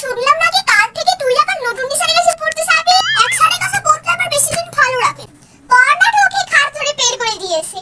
শুনলাম নাকি কাল থেকে তুই আবার নতুন ডিজাইন এসে পড়তে যাবি এক সাড়ে কাছে আবার বেশি দিন ভালো রাখে পড়না ঠোকে খাট ধরে বের করে দিয়েছে।